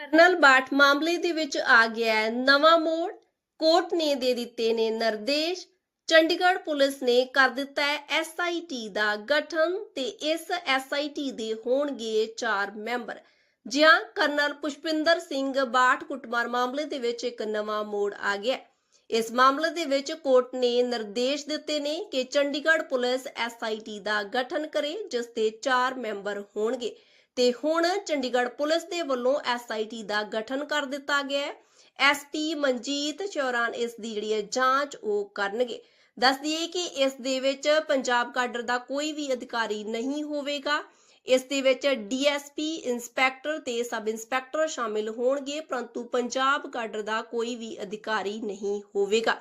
Colonel Bath ਮਾਮਲੇ ਦੇ ਵਿੱਚ ਆ ਗਿਆ ਹੈ। ਨਵਾਂ ਮੋੜ ਕੋਰਟ ਨੇ ਦੇ ਦਿੱਤੇ ਨੇ ਨਿਰਦੇਸ਼। ਚੰਡੀਗੜ੍ਹ ਪੁਲਿਸ ਨੇ ਕਰ ਦਿੱਤਾ ਹੈ ਐਸਆਈਟੀ ਦਾ ਗਠਨ ਤੇ ਇਸ ਐਸਆਈਟੀ ਦੇ ਹੋਣਗੇ 4 ਮੈਂਬਰ। ਜਿਹਾਂ ਕਰਨਲ ਪੁਸ਼ਪਿੰਦਰ ਸਿੰਘ ਬਾਠ ਕੁੱਟਮਾਰ ਮਾਮਲੇ ਦੇ ਵਿੱਚ ਇੱਕ ਨਵਾਂ ਮੋੜ ਆ ਗਿਆ ਇਸ ਮਾਮਲੇ ਦੇ ਵਿੱਚ ਕੋਰਟ ਨੇ ਨਿਰਦੇਸ਼ ਦਿੱਤੇ ਨੇ ਕਿ ਚੰਡੀਗੜ੍ਹ ਪੁਲਿਸ ਐਸਆਈਟੀ ਦਾ ਗਠਨ ਕਰੇ, ਜਿਸ ਦੇ 4 ਮੈਂਬਰ ਹੋਣਗੇ। ਤੇ ਹੁਣ ਚੰਡੀਗੜ੍ਹ ਪੁਲਿਸ ਦੇ ਵੱਲੋਂ ਐਸਆਈਟੀ ਦਾ ਗਠਨ ਕਰ ਦਿੱਤਾ ਗਿਆ ਹੈ। ਐਸਪੀ ਮਨਜੀਤ ਚੌਰਾਨ ਇਸ ਦੀ ਜਿਹੜੀ ਹੈ ਜਾਂਚ ਉਹ ਕਰਨਗੇ। ਦੱਸ ਦਈਏ ਕਿ ਇਸ ਦੇ ਵਿੱਚ ਪੰਜਾਬ ਕਾਡਰ ਦਾ ਕੋਈ ਵੀ ਅਧਿਕਾਰੀ ਨਹੀਂ ਹੋਵੇਗਾ। ਇਸ ਦੇ ਵਿੱਚ ਡੀਐਸਪੀ ਇੰਸਪੈਕਟਰ ਤੇ ਸਬ ਇੰਸਪੈਕਟਰ ਸ਼ਾਮਿਲ ਹੋਣਗੇ, ਪਰੰਤੂ ਪੰਜਾਬ ਕਾਡਰ ਦਾ ਕੋਈ ਵੀ ਅਧਿਕਾਰੀ ਨਹੀਂ ਹੋਵੇਗਾ।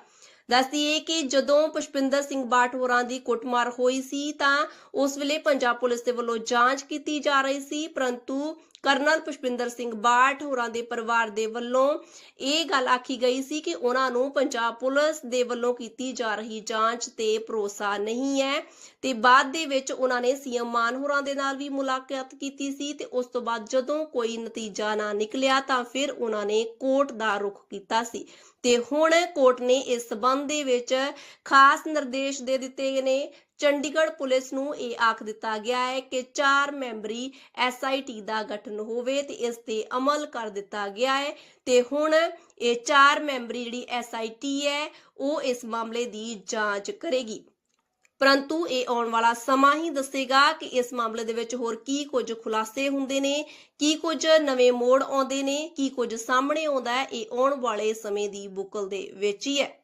ਦੱਸ ਕਿ ਜਦੋਂ ਪੁਸ਼ਪਿੰਦਰ ਸਿੰਘ ਬਾਠ ਹੋਰਾਂ ਦੀ ਕੁੱਟਮਾਰ ਹੋਈ ਸੀ ਤਾਂ ਉਸ ਵੇਲੇ ਪੰਜਾਬ ਪੁਲਿਸ ਦੇ ਵੱਲੋਂ ਜਾਂਚ ਕੀਤੀ ਜਾ ਰਹੀ ਸੀ, ਪਰੰਤੂ ਕਰਨਲ ਪੁਸ਼ਪਿੰਦਰ ਸਿੰਘ ਬਾਠ ਹੋਰਾਂ ਦੇ ਪਰਿਵਾਰ ਦੇ ਵੱਲੋਂ ਇਹ ਗੱਲ ਆਖੀ ਗਈ ਸੀ ਕਿ ਉਹਨਾਂ ਨੂੰ ਪੰਜਾਬ ਪੁਲਿਸ ਦੇ ਵੱਲੋਂ ਕੀਤੀ ਜਾ ਰਹੀ ਜਾਂਚ ਤੇ ਭਰੋਸਾ ਨਹੀਂ ਹੈ ਤੇ ਬਾਅਦ ਦੇ ਵਿੱਚ ਉਹਨਾਂ ਨੇ ਸੀਐਮ ਮਾਨ ਹੋਰਾਂ ਦੇ ਨਾਲ ਵੀ ਮੁਲਾਕਾਤ ਕੀਤੀ ਸੀ ਤੇ ਉਸ ਤੋਂ ਬਾਅਦ ਜਦੋਂ ਕੋਈ ਨਤੀਜਾ ਨਾ ਨਿਕਲਿਆ ਤਾਂ ਫਿਰ ਉਹਨਾਂ ਨੇ ਕੋਰਟ ਦਾ ਰੁਖ ਕੀਤਾ ਸੀ। ਤੇ ਹੁਣ ਕੋਰਟ ਨੇ ਇਸ ਸਬੰਧ ਸਬੰਧ ਦੇ ਵਿੱਚ ਖਾਸ ਨਿਰਦੇਸ਼ ਦੇ ਦਿੱਤੇ ਗਏ ਨੇ। ਚੰਡੀਗੜ੍ਹ ਪੁਲਿਸ ਨੂੰ ਇਹ ਆਖ ਦਿੱਤਾ ਗਿਆ ਹੈ ਕਿ 4 ਮੈਂਬਰੀ ਐਸਆਈਟੀ ਦਾ ਗਠਨ ਹੋਵੇ ਤੇ ਇਸ ਤੇ ਅਮਲ ਕਰ ਦਿੱਤਾ ਗਿਆ ਹੈ। ਤੇ ਹੁਣ ਇਹ 4 ਮੈਂਬਰੀ ਜਿਹੜੀ ਐਸਆਈਟੀ ਹੈ, ਉਹ ਇਸ ਮਾਮਲੇ ਦੀ ਜਾਂਚ ਕਰੇਗੀ। ਪਰੰਤੂ ਇਹ ਆਉਣ ਵਾਲਾ ਸਮਾਂ ਹੀ ਦੱਸੇਗਾ ਕਿ ਇਸ ਮਾਮਲੇ ਦੇ ਵਿੱਚ ਹੋਰ ਕੀ ਕੁਝ ਖੁਲਾਸੇ ਹੁੰਦੇ ਨੇ, ਕੀ ਕੁਝ ਨਵੇਂ ਮੋੜ ਆਉਂਦੇ ਨੇ, ਕੀ ਕੁਝ ਸਾਹਮਣੇ ਆਉਂਦਾ ਹੈ। ਇਹ ਆਉਣ ਵਾਲੇ ਸਮੇਂ ਦੀ ਬੁਕਲ ਦੇ ਵਿੱਚ ਹੀ ਹੈ।